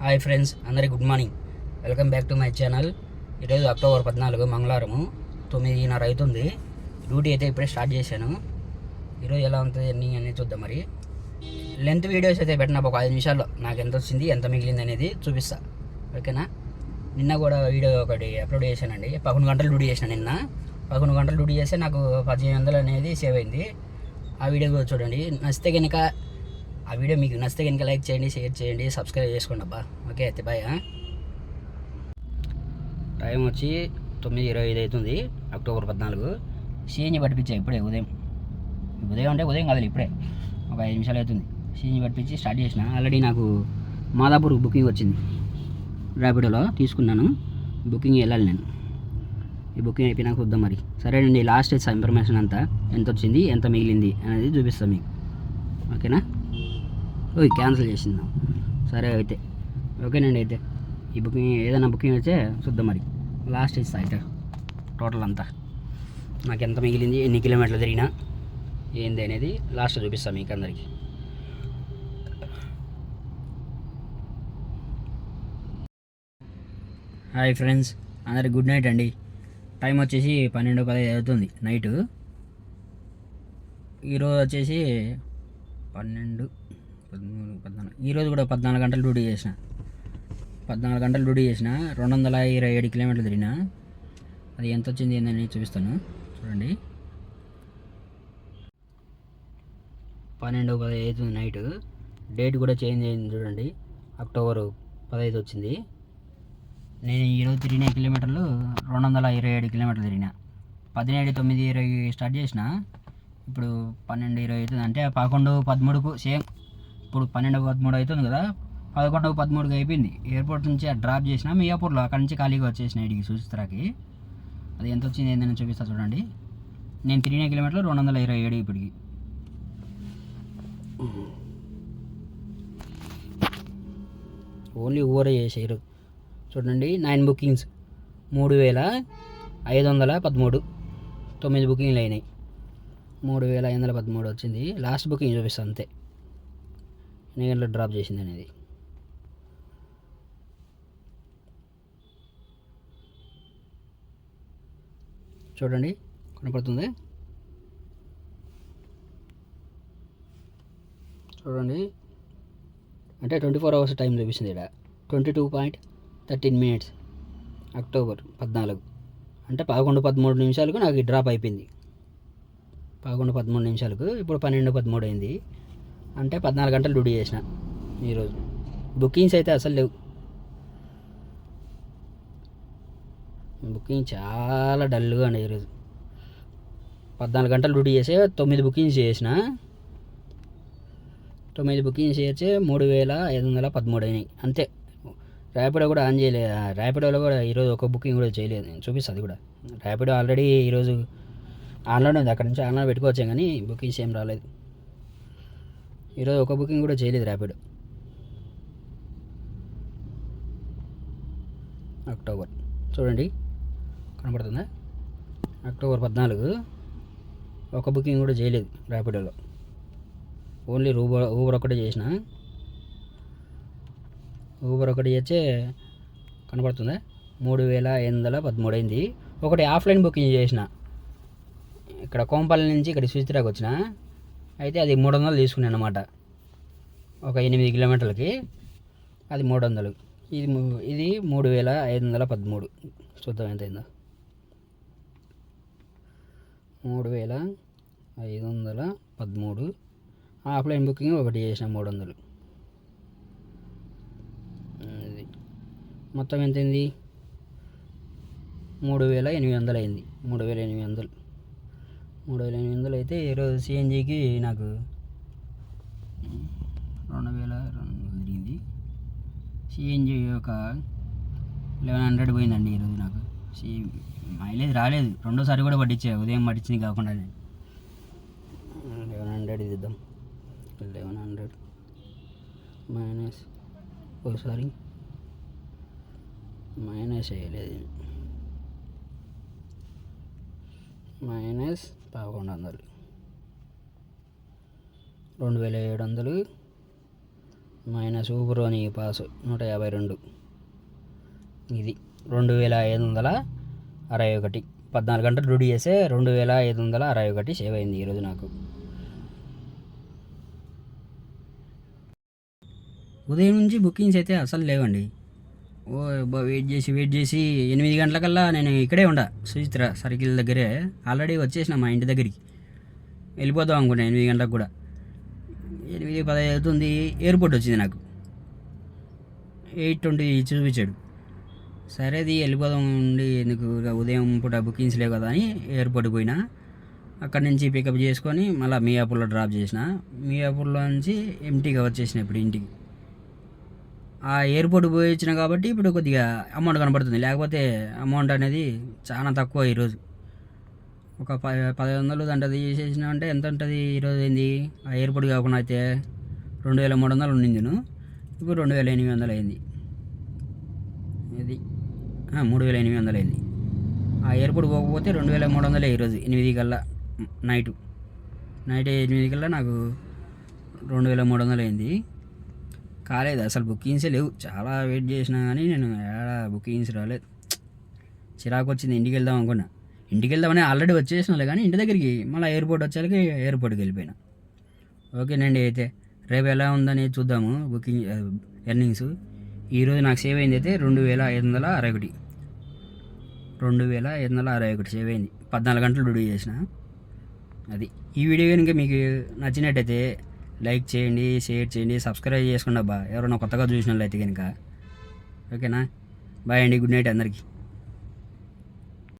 Hi friends అందరికి good morning. Welcome back to my channel. ఈరోజు October పద్నాలుగు మంగళవారము తొమ్మిదిన్నర అవుతుంది. డ్యూటీ అయితే ఇప్పుడే స్టార్ట్ చేశాను. ఈరోజు ఎలా ఉంటుంది అన్ని అని చూద్దాం మరి. లెంత్ వీడియోస్ అయితే పెట్టిన ఒక ఐదు నిమిషాల్లో నాకు ఎంత వచ్చింది ఎంత మిగిలింది అనేది చూపిస్తా. ఓకేనా? నిన్న కూడా వీడియో ఒకటి అప్లోడ్ చేశానండి. పదకొండు గంటలు డ్యూటీ చేశాను నిన్న. పదకొండు గంటలు డ్యూటీ చేస్తే నాకు పదిహేను వందలు అనేది సేవ్ అయింది. ఆ వీడియో కూడా చూడండి. నచ్చితే కనుక ఆ వీడియో మీకు నచ్చితే కనుక లైక్ చేయండి షేర్ చేయండి సబ్స్క్రైబ్ చేసుకోండి అబ్బా. ఓకే అయితే బాయ్ టైం వచ్చి తొమ్మిది ఇరవై ఐదు అవుతుంది అక్టోబర్ పద్నాలుగు. సీఎన్జీ పట్టించా ఇప్పుడే ఉదయం. ఉదయం అంటే ఉదయం కాదు ఇప్పుడే. ఒక ఐదు నిమిషాలు అవుతుంది. సీఎన్జీ పట్టించి స్టార్ట్ చేసిన. ఆల్రెడీ నాకు మాదాపూర్ బుకింగ్ వచ్చింది. ర్యాపిడోలో తీసుకున్నాను. బుకింగ్ వెళ్ళాలి నేను. ఈ బుకింగ్ అయిపోయినాక చూద్దాం మరి. సరేనండి లాస్ట్ ఇన్ఫర్మేషన్ అంతా ఎంత వచ్చింది ఎంత మిగిలింది అనేది చూపిస్తాం మీకు. ఓకేనా? ఓ క్యాన్సిల్ చేసింది సరే అయితే ఓకేనండి అయితే ఈ బుకింగ్ ఏదైనా బుకింగ్ అయితే చూద్దాం మరి. లాస్ట్ ఇస్తా అయితే టోటల్ అంతా. నాకు ఎంత మిగిలింది ఎన్ని కిలోమీటర్లు తిరిగినా ఏంది అనేది లాస్ట్ చూపిస్తాం మీకు అందరికీ. హాయ్ ఫ్రెండ్స్ అందరికి గుడ్ నైట్ అండి. టైం వచ్చేసి పన్నెండు పదహైదు అవుతుంది నైట్ ఈరోజు వచ్చేసి పన్నెండు పదమూడు పద్నాలుగు. ఈరోజు కూడా పద్నాలుగు గంటలు డ్యూటీ చేసిన. పద్నాలుగు గంటలు డ్యూటీ చేసిన రెండు వందల ఇరవై ఏడు కిలోమీటర్లు తిరిగిన. అది ఎంత వచ్చింది ఏందని చూపిస్తాను. చూడండి. పన్నెండు పదహైదు నైట్. డేట్ కూడా చేంజ్ అయింది చూడండి. అక్టోబర్ పదహైదు వచ్చింది. నేను ఈరోజు తిరిగిన కిలోమీటర్లు రెండు వందల ఇరవై ఏడు కిలోమీటర్లు తిరిగిన. పదిహేడు తొమ్మిది ఇరవై స్టార్ట్ చేసిన. ఇప్పుడు పన్నెండు ఇరవై అవుతుంది. అంటే పదకొండు పదమూడుకు సేమ్. ఇప్పుడు పన్నెండు పదమూడు అవుతుంది కదా పదకొండు పదమూడుకి అయిపోయింది. ఎయిర్పోర్ట్ నుంచి డ్రాప్ చేసిన మియాపూర్లో అక్కడి నుంచి ఖాళీగా వచ్చేసిన ఇడికి సుచిత్రాకి అది ఎంత వచ్చింది ఏందని చూపిస్తా చూడండి. నేను తిరిగిన కిలోమీటర్లు రెండు వందల ఇరవై ఏడు ఇప్పటికి. ఓన్లీ ఊరే చేసారు చూడండి నైన్ బుకింగ్స్. మూడు వేల ఐదు వందల పదమూడు. తొమ్మిది బుకింగ్లు అయినాయి. మూడు వేల ఐదు వందల పదమూడు వచ్చింది. లాస్ట్ బుకింగ్ చూపిస్తాను అంతే. ఎన్ని డ్రాప్ చేసింది అనేది చూడండి కనపడుతుంది. చూడండి. అంటే ట్వంటీ ఫోర్ అవర్స్ టైం చూపిస్తుంది ఇక్కడ. Twenty two point thirteen minutes. October పద్నాలుగు. అంటే పదకొండు పదమూడు నిమిషాలకు నాకు ఈ డ్రాప్ అయిపోయింది. పదకొండు పదమూడు నిమిషాలకు ఇప్పుడు పన్నెండు పదమూడు అయింది. అంటే పద్నాలుగు గంటలు డ్యూటీ చేసిన ఈరోజు. బుకింగ్స్ అయితే అసలు లేవు. బుకింగ్ చాలా డల్గా ఉన్నాయి ఈరోజు. పద్నాలుగు గంటలు డ్యూటీ చేసే తొమ్మిది బుకింగ్స్ చేసిన తొమ్మిది బుకింగ్స్ చేసి మూడు వేల ఐదు వందల పదమూడు అయినాయి. అంతే. ర్యాపిడో కూడా ఆన్ చేయలేదు ర్యాపిడోలో కూడా ఈరోజు ఒక బుకింగ్ కూడా చేయలేదు. నేను చూపిస్తుంది కూడా. ర్యాపిడో ఆల్రెడీ ఈరోజు ఆన్లైన్ ఉంది. అక్కడ నుంచి ఆన్లైన్ పెట్టుకోవచ్చాం కానీ బుకింగ్స్ ఏం రాలేదు. ఈరోజు ఒక బుకింగ్ కూడా చేయలేదు ర్యాపిడ్. అక్టోబర్. చూడండి కనపడుతుందా? అక్టోబర్ పద్నాలుగు. ఒక బుకింగ్ కూడా చేయలేదు ర్యాపిడోలో. ఓన్లీ ఊబర్ ఊబర్ ఒకటే చేసిన. ఊబర్ ఒకటి చేస్తే కనపడుతుందా? మూడు వేల ఎనిమిది వందల పదమూడు అయింది. ఒకటి ఆఫ్లైన్ బుకింగ్ చేసిన. ఇక్కడ కోంపల్లి నుంచి ఇక్కడ సుచిత్రాకి వచ్చిన. అయితే అది మూడు వందలు తీసుకున్నాను అనమాట ఒక ఎనిమిది కిలోమీటర్లకి అది మూడు వందలు ఇది ఇది మూడు వేల ఐదు వందల పదమూడు. చూద్దాం ఎంత అయిందో మూడు వేల ఐదు వందల పదమూడు. ఆఫ్లైన్ బుకింగ్ ఒకటి చేసిన మూడు వందలు మొత్తం ఎంత అయింది మూడు వేల ఎనిమిది వందలు అయింది మూడు వేల ఎనిమిది వందలు. మూడు వేల ఎనిమిది వందలు అయితే ఈరోజు సిఎన్జికి నాకు రెండు వేల రెండు జరిగింది సిఎన్జి ఒక లెవెన్ హండ్రెడ్ పోయిందండి ఈరోజు నాకు. సి మైలేజ్ రాలేదు. రెండోసారి కూడా పట్టించే. ఉదయం పట్టించింది కాకుండా. లెవెన్ హండ్రెడ్ ఇద్దాం. లెవెన్ హండ్రెడ్ మైనస్ ఒకసారి. మైనస్ వేయలేదు మైనస్ పదకొండు వందలు. రెండు వేల ఏడు వందలు మైనస్ ఊబురోని పాసు నూట యాభై రెండు. ఇది రెండు వేల ఐదు వందల అరవై ఒకటి. పద్నాలుగు గంటలు డ్యూటీ చేస్తే రెండు వేల ఐదు వందల అరవై ఒకటి సేవ్ అయింది ఈరోజు నాకు. ఉదయం నుంచి బుకింగ్స్ అయితే అసలు లేవండి. ఓ అబ్బా వెయిట్ చేసి వెయిట్ చేసి ఎనిమిది గంటలకల్లా నేను ఇక్కడే ఉండా. సుచిత్ర సర్కిల్ దగ్గరే. ఆల్రెడీ వచ్చేసిన మా ఇంటి దగ్గరికి. వెళ్ళిపోదాం అనుకున్నా ఎనిమిది గంటలకు కూడా. ఎనిమిది పదహైదు అవుతుంది. ఎయిర్పోర్ట్ వచ్చింది నాకు. ఎయిట్ ట్వంటీ చూపించాడు. సరేది వెళ్ళిపోదాం ఉండి ఎందుకు ఉదయం పూట బుకింగ్స్ లేవు కదా అని ఎయిర్పోర్ట్ పోయినా. అక్కడి నుంచి పికప్ చేసుకొని మళ్ళీ మియాపూర్లో డ్రాప్ చేసిన. మియాపూర్లో నుంచి ఎంటీగా వచ్చేసిన ఇప్పుడు ఇంటికి. ఆ ఎయిర్పోర్ట్ పోయి వచ్చిన కాబట్టి ఇప్పుడు కొద్దిగా అమౌంట్ కనబడుతుంది. లేకపోతే అమౌంట్ అనేది చాలా తక్కువ ఈరోజు. ఒక ప పదిహేను వందలు దంటది తీసేసిన అంటే ఎంత ఉంటుంది? ఈరోజు ఏంది? ఆ ఎయిర్పోర్ట్ కాకుండా అయితే రెండు వేల మూడు వందలు ఉండింది ఇప్పుడు రెండు వేల ఎనిమిది వందలు అయింది. ఇది. మూడు వేల ఎనిమిది వందలు అయింది. ఆ ఎయిర్పోర్ట్ పోకపోతే రెండు వేల మూడు వందలే ఈరోజు ఎనిమిది కల్లా నైటు. నైట్ ఎనిమిది కల్లా నాకు రెండు వేల మూడు వందలు అయింది. కాలేదు. అసలు బుకింగ్సే లేవు. చాలా వెయిట్ చేసినా కానీ నేను ఏడ బుకింగ్స్ రాలేదు. చిరాకు వచ్చింది. ఇంటికి వెళ్దాం అనుకున్నా. ఇంటికి వెళ్దామని ఆల్రెడీ వచ్చేసినాలే కానీ ఇంటి దగ్గరికి మళ్ళీ ఎయిర్పోర్ట్ వచ్చేసరికి ఎయిర్పోర్ట్కి వెళ్ళిపోయినా. ఓకేనండి అయితే రేపు ఎలా ఉందని చూద్దాము బుకింగ్ ఎర్నింగ్స్ ఈరోజు నాకు సేవ్ అయింది అయితే రెండు వేల ఐదు వందల అరవై ఒకటి. రెండు వేల ఐదు వందల అరవై ఒకటి సేవ్ అయింది. పద్నాలుగు గంటలు డ్యూటీ చేసిన. అది ఈ వీడియో కనుక మీకు నచ్చినట్టయితే లైక్ చేయండి షేర్ చేయండి సబ్స్క్రైబ్ చేసుకోండి అబ్బా ఎవరైనా కొత్తగా చూసిన వాళ్ళు అయితే కనుక ఓకేనా? బాయ్ అండి గుడ్ నైట్ అందరికీ.